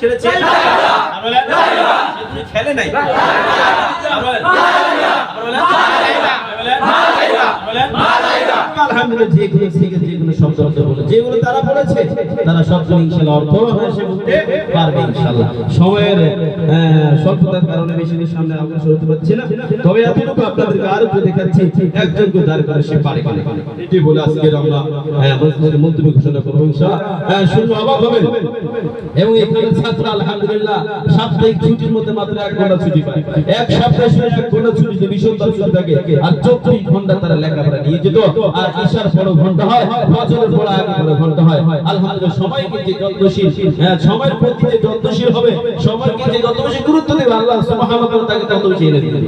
খেলেছে? খেলে নাই আর বলেন, আর বলেন, আর বলেন, আর বলেন, আলহামদুলিল্লাহ যেগুলো শিখে যেগুলো শব্দ বলে যেগুলো তারা বলেছে তারা শব্দ ইনশাল্লাহ অর্থ সে বলতে পারবে ইনশাল্লাহ সময়ের স্বল্পতার কারণে বেশি দিন সামনে অগ্রসর হতে পারছি না। তবে এতটুকু আপনাদেরকে আরও একটু দেখাচ্ছি একজনকে দাঁড় করে সে পারে এটি বলে আজকের আমরা আহ, মন্তব্য ঘোষণা করব ইনশাল্লাহ শুনলে অবাক হবেন। এবং এখানে ছাত্র আলহামদুলিল্লাহ সাপ্তাহিক ছুটির মধ্যে মাত্র এক ঘণ্টা ছুটি পায়। এক সপ্তাহে শুনে এক ঘণ্টা ছুটিতে বিশাল ছুটি থাকে। আর চব্বিশ ঘণ্টা তারা লেখাপড়া নিয়ে যেত। আর ঈশার পরও ঘণ্টা হয় ফজরের পর আগে পরে ঘণ্টা হয়। আলহামদুলিল্লাহ সবাইকে যে যত্নশীল হ্যাঁ, সময়ের প্রতি যে যত্নশীল হবে সময়কে যে যত বেশি গুরুত্ব দেবে আল্লাহ সুবহানাহু ওয়া তাআলা তাকে তত বেশি এনে দিবে।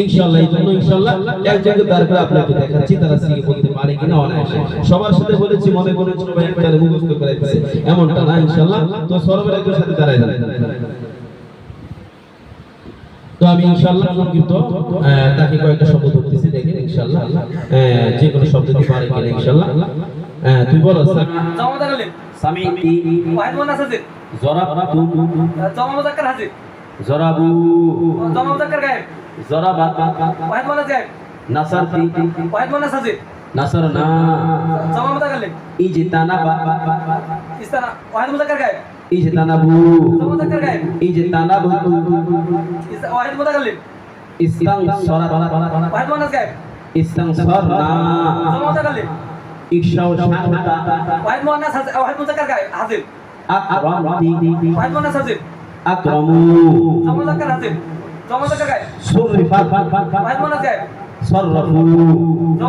ইনশাআল্লাহ এই জন্য ইনশাআল্লাহ একজনকে দাঁড় করে আপনাকে দেখাচ্ছি তারা শিখে বলতে পারে কিনা অনায়াসে। সবার সাথে বলেছি মনে মনে ছোট ভাই একটা মুখস্থ করে এমনটা না ইনশাআল্লাহ। তো সরবের একজন সাথে দাঁড়ায় দাঁড়ায় তো আমি ইনশাআল্লাহ সংক্ষিপ্ত তাকে কয়েকটা শব্দ ধরতেছি দেখেন ইনশাআল্লাহ। যে কোনো শব্দ দিতে পারে কিনা ইনশাআল্লাহ। তুই বলো জমা মুতাকাল্লিম সামিতি ওয়াহিদ মুন্নাস হাজির জরাবতু জমা মুজাক্কার হাজির জরাবু। জমা মুজাক্কার গায়েব। জরাবাত ওয়াহিদ গায়েব। মুন্নাস হাজির নাসারনা জমা মুতাকাল্লিম ইজতানাবা। ইস্তানা ওয়াহিদ মুজাক্কার গায়েব। ইজতানাবু ইজতানাবু ওয়াহিদ মুতাকাল্লিম ইস্তানসরাত ওয়াহিদ মুন্নাস গায়েব ইস্তানসরনা জমা মুতাকাল্লিম ইকশাও শাহতা ওয়াহিদ হাজির ওয়াহিদ মুজাক্কার গায়েব হাজির আকরামতি ওয়াহিদ মুন্নাস হাজির আকরামু মুজাক্কার হাজির মুজাক্কার গায়েব সুরিফাত। ওয়াহিদ মুন্নাস গায়েব সরফু।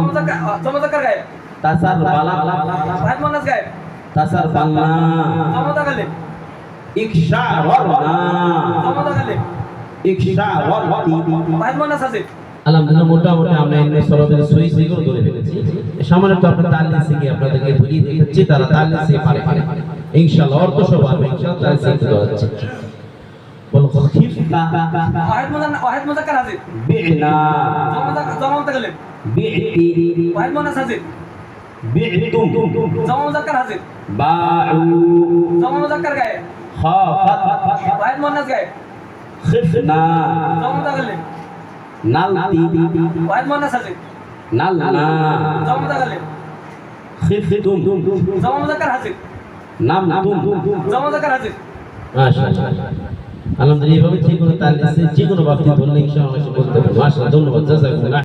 মুজাক্কার মুজাক্কার গায়েব তাসারবালা ওয়াহিদ মুন্নাস গায়েব তাসারবালনা জমা মুতাকাল্লিম জমা মুতাকাল্লিম ইকশাওয়ারতি ওয়াহিদ মুন্নাস হাজির আলহামদুলিল্লাহ মোটামুটি আমরা এমনি সরবের সুই সুইগুলো ধরে ফেলেছি। সামান্য তো আপনার তাল্লি শিখে আপনাদেরকে ধরিয়ে দিচ্ছি তারা তাল্লি শিখে পারে পারে। ইনশাআল্লাহ অর্থ সব পারবে ইনশাআল্লাহ তাল্লি শিখতে দেওয়া হচ্ছে। বল খিফতা। ওয়াহিদ মুজাক্কার ওয়াহিদ মুজাক্কার হাজির বি'না। জমা মুজাক্কার বি'তি। ওয়াহিদ হাজির বি'তুম। জমা মুজাক্কার হাজির বা'ু জমা মুজাক্কার গায়েব খাফাত। খিফনা নালতি নালনা খিফতুম হাজির? হাজির? মাশাআল্লাহ আলহামদুলিল্লাহ এভাবে যে কোনো তালিসে যে কোনো বাক্য ধরলে ইনশাআল্লাহ সে বলতে পারবে। মাশাআল্লাহ ধন্যবাদ